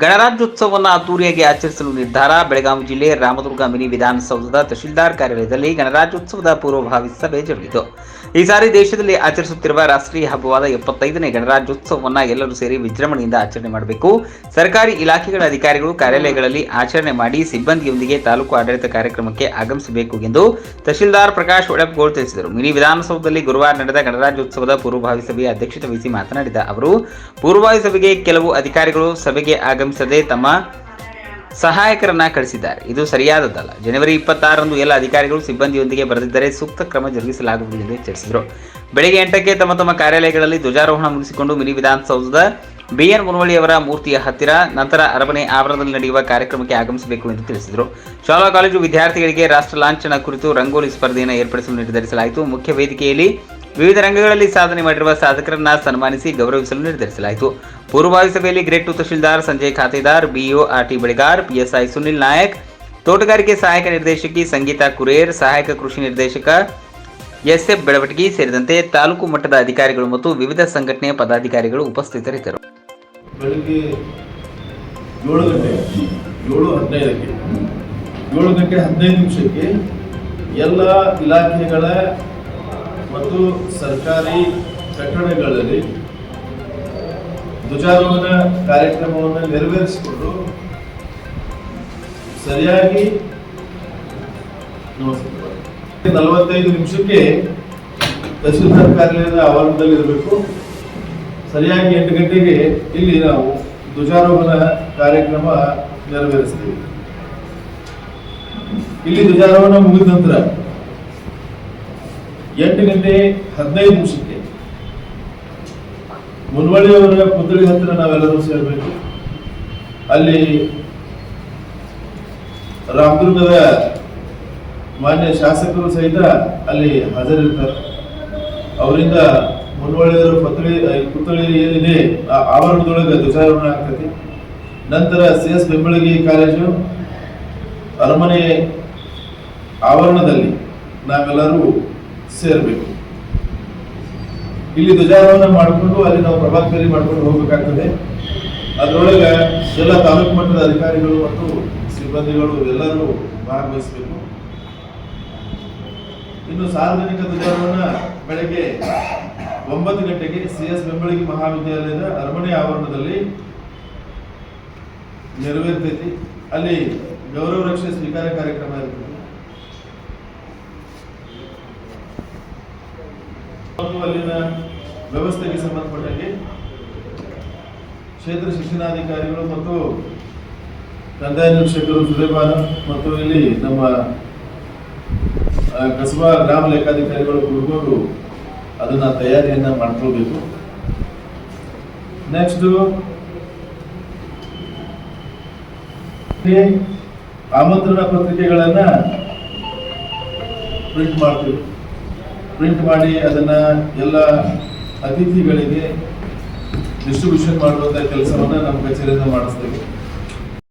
ಗಣರಾಜ್ಯೋತ್ಸವವನ್ನು ಅದ್ದೂರಿಯಾಗಿ ಆಚರಿಸಲು ನಿರ್ಧಾರ ಬೆಳಗಾವಿ ಜಿಲ್ಲೆ ರಾಮದುರ್ಗ ಮಿನಿ ವಿಧಾನಸೌಧದ ತಹಶೀಲ್ದಾರ್ ಕಾರ್ಯಾಲಯದಲ್ಲಿ ಗಣರಾಜ್ಯೋತ್ಸವದ ಪೂರ್ವಭಾವಿ ಸಭೆ ಜರುಗಿತು. ಈ ಸಾರಿ ದೇಶದಲ್ಲಿ ಆಚರಿಸುತ್ತಿರುವ ರಾಷ್ಟ್ರೀಯ ಹಬ್ಬವಾದ ಎಪ್ಪತ್ತೈದನೇ ಗಣರಾಜ್ಯೋತ್ಸವವನ್ನು ಎಲ್ಲರೂ ಸೇರಿ ವಿಜೃಂಭಣೆಯಿಂದ ಆಚರಣೆ ಮಾಡಬೇಕು. ಸರ್ಕಾರಿ ಇಲಾಖೆಗಳ ಅಧಿಕಾರಿಗಳು ಕಾರ್ಯಾಲಯಗಳಲ್ಲಿ ಆಚರಣೆ ಮಾಡಿ ಸಿಬ್ಬಂದಿಯೊಂದಿಗೆ ತಾಲೂಕು ಆಡಳಿತ ಕಾರ್ಯಕ್ರಮಕ್ಕೆ ಆಗಮಿಸಬೇಕು ಎಂದು ತಹಶೀಲ್ದಾರ್ ಪ್ರಕಾಶ್ ಒಡಪ್ಗೋಳ್ ತಿಳಿಸಿದರು. ಮಿನಿ ವಿಧಾನಸೌಧದಲ್ಲಿ ಗುರುವಾರ ನಡೆದ ಗಣರಾಜ್ಯೋತ್ಸವದ ಪೂರ್ವಭಾವಿ ಸಭೆಯ ಅಧ್ಯಕ್ಷತೆ ವಹಿಸಿ ಮಾತನಾಡಿದ ಅವರು, ಪೂರ್ವಭಾವಿ ಸಭೆಗೆ ಕೆಲವು ಅಧಿಕಾರಿಗಳು ಸಭೆಗೆ ಆಗಮಿಸದೆ ತಮ್ಮ ಸಹಾಯಕರನ್ನ ಕಳಿಸಿದ್ದಾರೆ. ಇದು ಸರಿಯಾದದ್ದಲ್ಲ. ಜನವರಿ ಇಪ್ಪತ್ತಾರರಂದು ಎಲ್ಲ ಅಧಿಕಾರಿಗಳು ಸಿಬ್ಬಂದಿಯೊಂದಿಗೆ ಬರೆದಿದ್ದರೆ ಸೂಕ್ತ ಕ್ರಮ ಜರುಗಿಸಲಾಗುವುದು ಎಂದು ಎಚ್ಚರಿಸಿದರು. ಬೆಳಗ್ಗೆ ಎಂಟಕ್ಕೆ ತಮ್ಮ ತಮ್ಮ ಕಾರ್ಯಾಲಯಗಳಲ್ಲಿ ಧ್ವಜಾರೋಹಣ ಮುಗಿಸಿಕೊಂಡು ಮಿನಿ ವಿಧಾನಸೌಧದ ಬಿಎನ್ ಮುನವಳ್ಳಿಯವರ ಮೂರ್ತಿಯ ಹತ್ತಿರ ನಂತರ ಅರಮನೆ ಆವರಣದಲ್ಲಿ ನಡೆಯುವ ಕಾರ್ಯಕ್ರಮಕ್ಕೆ ಆಗಮಿಸಬೇಕು ಎಂದು ತಿಳಿಸಿದರು. ಶಾಲಾ ಕಾಲೇಜು ವಿದ್ಯಾರ್ಥಿಗಳಿಗೆ ರಾಷ್ಟ್ರ ಲಾಂಛನ ಕುರಿತು ರಂಗೋಲಿ ಸ್ಪರ್ಧೆಯನ್ನು ಏರ್ಪಡಿಸಲು ನಿರ್ಧರಿಸಲಾಯಿತು. ಮುಖ್ಯ ವೇದಿಕೆಯಲ್ಲಿ ವಿವಿಧ ರಂಗಗಳಲ್ಲಿ ಸಾಧನೆ ಮಾಡಿರುವ ಸಾಧಕರನ್ನ ಸನ್ಮಾನಿಸಿ ಗೌರವಿಸಲು ನಿರ್ಧರಿಸಲಾಯಿತು. ಪೂರ್ವಭಾವಿ ಸಭೆಯಲ್ಲಿ grade two tahsildar Sanjay Khatedar, BEO R T Baligar, PSI Sunil Nayak, ತೋಟಗಾರಿಕೆ ಸಹಾಯಕ ನಿರ್ದೇಶಕಿ ಸಂಗೀತಾ ಕುರೇರ್, ಸಹಾಯಕ ಕೃಷಿ ನಿರ್ದೇಶಕ ಎಸ್ಎಫ್ ಬೆಳವಟಗಿ ಸೇರಿದಂತೆ ತಾಲೂಕು ಮಟ್ಟದ ಅಧಿಕಾರಿಗಳು ಮತ್ತು ವಿವಿಧ ಸಂಘಟನೆಯ ಪದಾಧಿಕಾರಿಗಳು ಉಪಸ್ಥಿತರಿದ್ದರು. ಎಲ್ಲ ಇಲಾಖೆಗಳ ಮತ್ತು ಸರ್ಕಾರಿ ಕಟ್ಟಡಗಳಲ್ಲಿ ಧ್ವಜಾರೋಹಣ ಕಾರ್ಯಕ್ರಮವನ್ನು ನೆರವೇರಿಸಿಕೊಂಡು ಸರಿಯಾಗಿ. ನಲವತ್ತೈದು ನಿಮಿಷಕ್ಕೆ ತಹಸೀಲ್ದಾರ್ ಕಾರ್ಯಾಲಯದ ಆವರಣದಲ್ಲಿ ಇರಬೇಕು ಸರಿಯಾಗಿ ಎಂಟು ಗಂಟೆಗೆ ಇಲ್ಲಿ ನಾವು ಧ್ವಜಾರೋಹಣ ಕಾರ್ಯಕ್ರಮ ನೆರವೇರಿಸ್ತೀವಿ ಇಲ್ಲಿ ಧ್ವಜಾರೋಹಣ ಮುಗಿದ ನಂತರ ಎಂಟು ಗಂಟೆ ಹದಿನೈದು ನಿಮಿಷಕ್ಕೆ. ಮುನ್ವಳ್ಳಿಯವರ ಪುತ್ರಿ ಹತ್ತಿರ ನಾವೆಲ್ಲರೂ ಸೇರಬೇಕು. ಅಲ್ಲಿ ರಾಮದುರ್ಗದ ಮಾನ್ಯ ಶಾಸಕರು ಸಹಿತ ಅಲ್ಲಿ ಹಾಜರಿರ್ತಾರೆ. ಅವರಿಂದ ಮುನ್ವಳ್ಳಿಯವರ ಪುತ್ಥಳಿ ಪುತ್ರಿ ಏನಿದೆ, ಆ ಆವರಣದೊಳಗೆ ಧ್ವಜಾರೋಹಣ ಆಗ್ತದೆ. ನಂತರ ಸಿ ಎಸ್ ಬೆಂಬಳಗಿ ಕಾಲೇಜು, ಅರಮನೆ ಆವರಣದಲ್ಲಿ ನಾವೆಲ್ಲರೂ ಸೇರಬೇಕು. ಇಲ್ಲಿ ಧ್ವಜಾರೋಹಣ ಮಾಡಿಕೊಂಡು ಅಲ್ಲಿ ನಾವು ಪ್ರಭಾತ್ ಮಾಡಿಕೊಂಡು ಮಾಡ್ಕೊಂಡು ಹೋಗ್ಬೇಕಾಗ್ತದೆ. ಅದರೊಳಗೆ ಎಲ್ಲ ತಾಲೂಕು ಮಟ್ಟದ ಅಧಿಕಾರಿಗಳು ಮತ್ತು ಸಿಬ್ಬಂದಿಗಳು ಎಲ್ಲರೂ ಭಾಗವಹಿಸಬೇಕು. ಇನ್ನು ಸಾರ್ವಜನಿಕ ಧ್ವಜಾರೋಹಣ ಬೆಳಗ್ಗೆ ಒಂಬತ್ತು ಗಂಟೆಗೆ ಸಿ ಎಸ್ ಬೆಂಬಳಿಗೆ ಮಹಾವಿದ್ಯಾಲಯದ ಅರಮನೆ ಆವರಣದಲ್ಲಿ ನೆರವೇರ್ತೈತಿ. ಅಲ್ಲಿ ಗೌರವ ರಕ್ಷೆ ಸ್ವೀಕಾರ ಕಾರ್ಯಕ್ರಮ ಇರ್ತದೆ. ಮತ್ತು ಅಲ್ಲಿನ ವ್ಯವಸ್ಥೆಗೆ ಸಂಬಂಧಪಟ್ಟಂಗೆ ಕ್ಷೇತ್ರ ಶಿಕ್ಷಣಾಧಿಕಾರಿಗಳು ಮತ್ತು ಕಂದಾಯ ನಿರೀಕ್ಷಕರು ಸುಲೇಮಾನ ಮತ್ತು ಇಲ್ಲಿ ನಮ್ಮ ಕಸಬಾ ಗ್ರಾಮ ಲೆಕ್ಕಾಧಿಕಾರಿಗಳು ಕುಡ್ಕೊಂಡು ಅದನ್ನ ತಯಾರಿಯನ್ನ ಮಾಡ್ಕೊಳ್ಬೇಕು. ನೆಕ್ಸ್ಟ್ ಆಮಂತ್ರಣ ಪತ್ರಿಕೆಗಳನ್ನ ಪ್ರಿಂಟ್ ಮಾಡ್ತೀವಿ. ಪ್ರಿಂಟ್ ಮಾಡಿ ಅದನ್ನ ಎಲ್ಲ ಅತಿಥಿಗಳಿಗೆ ಡಿಸ್ಟ್ರಿಬ್ಯೂಷನ್ ಮಾಡುವಂತ ಕೆಲಸವನ್ನ ನಮ್ಮ ಕಚೇರಿಯಿಂದ ಮಾಡಿಸ್ತೇವೆ.